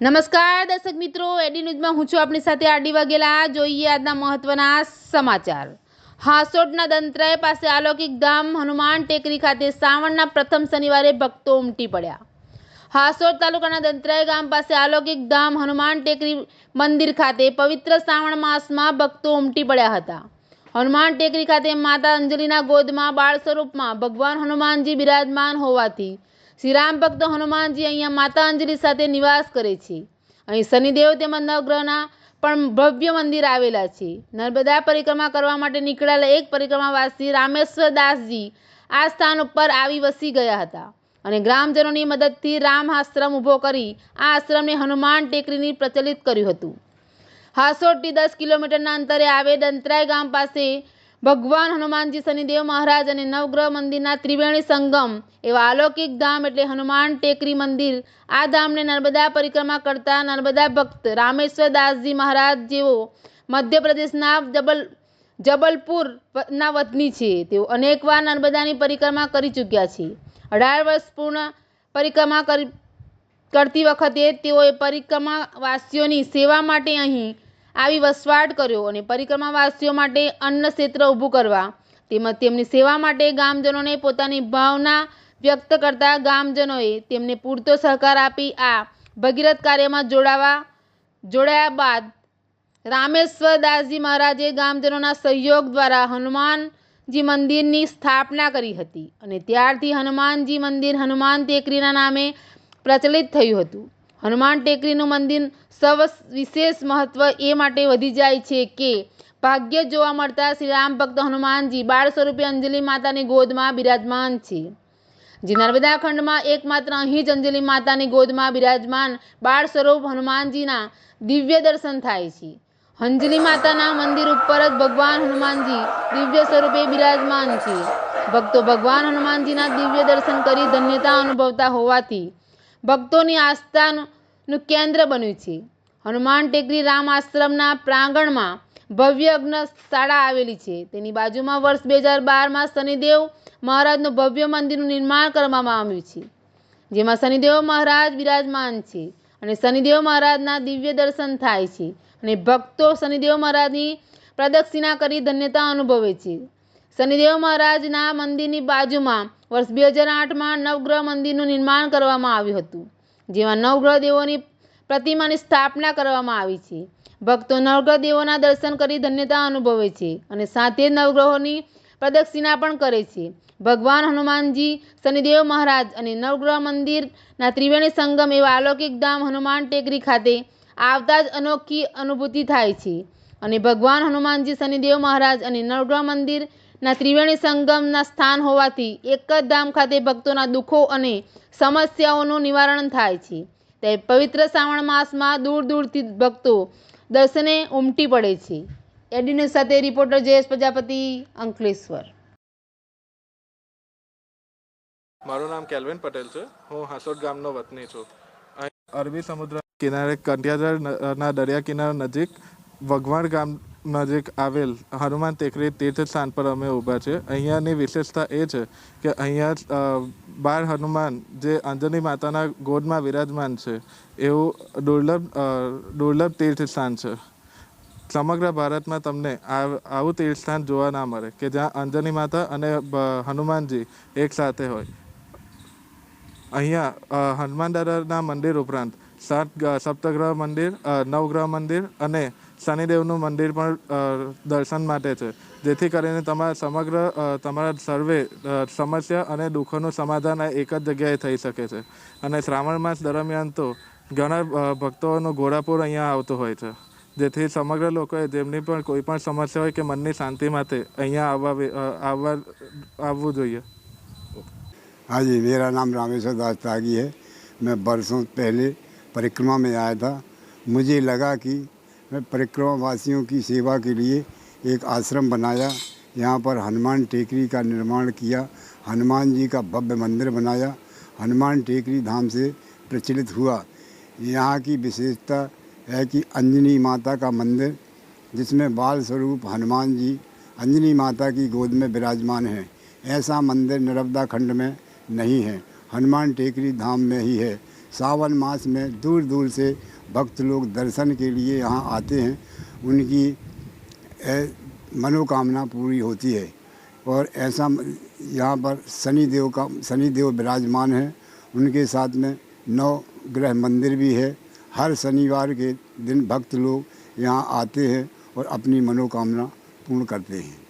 નમસ્કાર દર્શક મિત્રો, એડી ન્યૂઝમાં હું છું આપણી સાથે આડી વાગેલા જોઈએ આજના મહત્વના સમાચાર. હાસોટના દંતરાય પાસે અલૌકિક ધામ હનુમાન ટેકરી ખાતે શ્રાવણના પ્રથમ શનિવારે ભક્તો ઉમટી પડ્યા. હાસોટ તાલુકાના દંતરાય ગામ પાસે અલૌકિક ધામ હનુમાન ટેકરી મંદિર ખાતે પવિત્ર શ્રાવણ માસમાં ભક્તો ઉમટી પડ્યા હતા. હનુમાન ટેકરી ખાતે માતા અંજલિના ગોદમાં બાળ સ્વરૂપમાં ભગવાન હનુમાનજી બિરાજમાન હોવાથી શ્રી રામ ભક્ત હનુમાનજી અહીંયા માતા અંજલિ સાથે નિવાસ કરે છે. અહીં શનિદેવ તેમજ નવગ્રહના પણ ભવ્ય મંદિર આવેલા છે. નર્મદા પરિક્રમા કરવા માટે નીકળેલા એક પરિક્રમાવાસી રામેશ્વર દાસજી આ સ્થાન ઉપર આવી વસી ગયા હતા અને ગ્રામજનોની મદદથી રામ આશ્રમ ઊભો કરી આ આશ્રમને હનુમાન ટેકરીની પ્રચલિત કર્યું હતું. હાસોટથી દસ કિલોમીટરના અંતરે આવે દંતરાય ગામ પાસે ભગવાન હનુમાનજી શનિદેવ મહારાજ અને નવગ્રહ મંદિરના ત્રિવેણી સંગમ એવા અલૌકિક ધામ એટલે હનુમાન ટેકરી મંદિર. આ ધામને નર્મદા પરિક્રમા કરતા નર્મદા ભક્ત રામેશ્વર દાસજી મહારાજ જેઓ મધ્યપ્રદેશના જબલ, જબલપુરના વતની છે. તેઓ અનેકવાર નર્મદાની પરિક્રમા કરી ચૂક્યા છે. અઢાર વર્ષ પૂર્ણ પરિક્રમા કરી, કરતી વખતે તેઓએ પરિક્રમાવાસીઓની સેવા માટે અહીં આવી વસવાટ કર્યો અને પરિક્રમાવાસીઓ માટે અન્ન ક્ષેત્ર ઊભું કરવા. તેમજ તેમની સેવા માટે ગામજનોને પોતાની ભાવના વ્યક્ત કરતા ગામજનોએ તેમને પૂરતો સહકાર આપી આ ભગીરથ કાર્યમાં જોડાવા, જોડાયા બાદ રામેશ્વર દાસજી મહારાજે ગામજનોના સહયોગ દ્વારા હનુમાનજી મંદિરની સ્થાપના કરી હતી. અને ત્યારથી હનુમાનજી મંદિર હનુમાન ટેકરીના નામે પ્રચલિત થયું હતું. હનુમાન ટેકરીનું મંદિર સવ વિશેષ મહત્વ એ માટે વધી જાય છે કે ભાગ્ય જોવા મળતા શ્રી રામ ભક્ત હનુમાનજી બાળ સ્વરૂપે અંજલિ માતાની ગોદમાં બિરાજમાન છે. જે નર્મદા ખંડમાં એકમાત્ર અહીં જ અંજલિ માતાની ગોદમાં બિરાજમાન બાળ સ્વરૂપ હનુમાનજીના દિવ્ય દર્શન થાય છે. અંજલિ માતાના મંદિર ઉપર જ ભગવાન હનુમાનજી દિવ્ય સ્વરૂપે બિરાજમાન છે. ભક્તો ભગવાન હનુમાનજીના દિવ્ય દર્શન કરી ધન્યતા અનુભવતા હોવાથી ભક્તોની આસ્થાનું નું કેન્દ્ર બન્યું છે. હનુમાન ટેકરી રામ આશ્રમના પ્રાંગણમાં ભવ્ય અગ્ન શાળા આવેલી છે. તેની બાજુમાં વર્ષ બે હજાર બારમાં શનિદેવ મહારાજનું ભવ્ય મંદિરનું નિર્માણ કરવામાં આવ્યું છે. જેમાં શનિદેવ મહારાજ બિરાજમાન છે અને શનિદેવ મહારાજના દિવ્ય દર્શન થાય છે અને ભક્તો શનિદેવ મહારાજની પ્રદક્ષિણા કરી ધન્યતા અનુભવે છે. શનિદેવ મહારાજના મંદિરની બાજુમાં વર્ષ બે હજાર આઠમાં નવગ્રહ મંદિરનું નિર્માણ કરવામાં આવ્યું હતું. જેમાં નવગ્રહ દેવોની પ્રતિમાની સ્થાપના કરવામાં આવી છે. ભક્તો નવગ્રહ દેવોના દર્શન કરી ધન્યતા અનુભવે છે અને સાથે નવગ્રહોની પ્રદક્ષિણા પણ કરે છે. ભગવાન હનુમાનજી, શનિદેવ મહારાજ અને નવગ્રહ મંદિરના ત્રિવેણી સંગમ એવા અલૌકિક ધામ હનુમાન ટેકરી ખાતે આવતા જ અનોખી અનુભૂતિ થાય છે. અને ભગવાન હનુમાનજી, શનિદેવ મહારાજ અને નવગ્રહ મંદિરના ત્રિવેણી સંગમના સ્થાન હોવાથી એક જ ધામ ખાતે ભક્તોના દુઃખો અને સમસ્યાઓનું નિવારણ થાય છે. તે પવિત્ર શ્રાવણ માસમાં દૂર દૂરથી ભક્તો દર્શને ઉમટી પડે છે. એડીન્યૂઝ સાથે રિપોર્ટર જયેશ પ્રજાપતિ અંકલેશ્વર. મારું નામ કેલ્વિન પટેલ છે. હું હાસોડ ગામનો વતની છું. અરબી સમુદ્ર કિનારે કંટિયાજરના દરિયા કિનારા નજીક વઘવાણ ગામ નજીક આવેલ હનુમાન ટેકરી તીર્થ સ્થાન પર અમે ઊભા છે. અહીંયાની વિશેષતા એ છે કે અહીંયા બાળ હનુમાન જે અંજની માતાના ગોદમાં વિરાજમાન છે, એવું દુર્લભ દુર્લભ તીર્થ સ્થાન છે. સમગ્ર ભારતમાં તમને આવું તીર્થસ્થાન જોવા ના મળે કે જ્યાં અંજની માતા અને હનુમાનજી એક સાથે હોય. અહીંયા હનુમાન દાદાના મંદિર ઉપરાંત સાત ગ- સપ્તગ્રહ મંદિર અ, નવગ્રહ મંદિર અને શનિદેવનું મંદિર પણ અ, દર્શન માટે છે જેથી કરીને તમારા સમગ્ર અ, તમારા સર્વે અ, સમસ્યા અને દુઃખોનું સમાધાન આ એક જ જગ્યાએ થઈ શકે છે અને શ્રાવણ માસ દરમિયાન તો ઘણા અ, ભક્તોનો ઘોડાપુર અહીંયા આવતો હોય છે જેથી સમગ્ર લોકોએ જેમની પણ કોઈ પણ સમસ્યા હોય કે મનની શાંતિ માટે અહીંયા આવવા વિ- અ, આવવા આવવું જોઈએ हाँ जी मेरा नाम रामेश्वर दास त्यागी है मैं बरसों पहले परिक्रमा में आया था। मुझे लगा कि मैं परिक्रमा वासियों की सेवा के लिए एक आश्रम बनाया, यहाँ पर हनुमान टेकरी का निर्माण किया, हनुमान जी का भव्य मंदिर बनाया, हनुमान टेकरी धाम से प्रचलित हुआ। यहाँ की विशेषता है कि अंजनी माता का मंदिर, जिसमें बाल स्वरूप हनुमान जी, अंजनी माता की गोद में विराजमान हैं। ऐसा मंदिर नर्मदा खंड में नहीं है, हनुमान टेकरी धाम में ही है। सावन मास में दूर दूर से भक्त लोग दर्शन के लिए यहाँ आते हैं। उनकी मनोकामना पूरी होती है। और ऐसा यहाँ पर शनि देव का शनि देव विराजमान है। उनके साथ में नौ ग्रह मंदिर भी है। हर शनिवार के दिन भक्त लोग यहाँ आते हैं और अपनी मनोकामना पूर्ण करते हैं।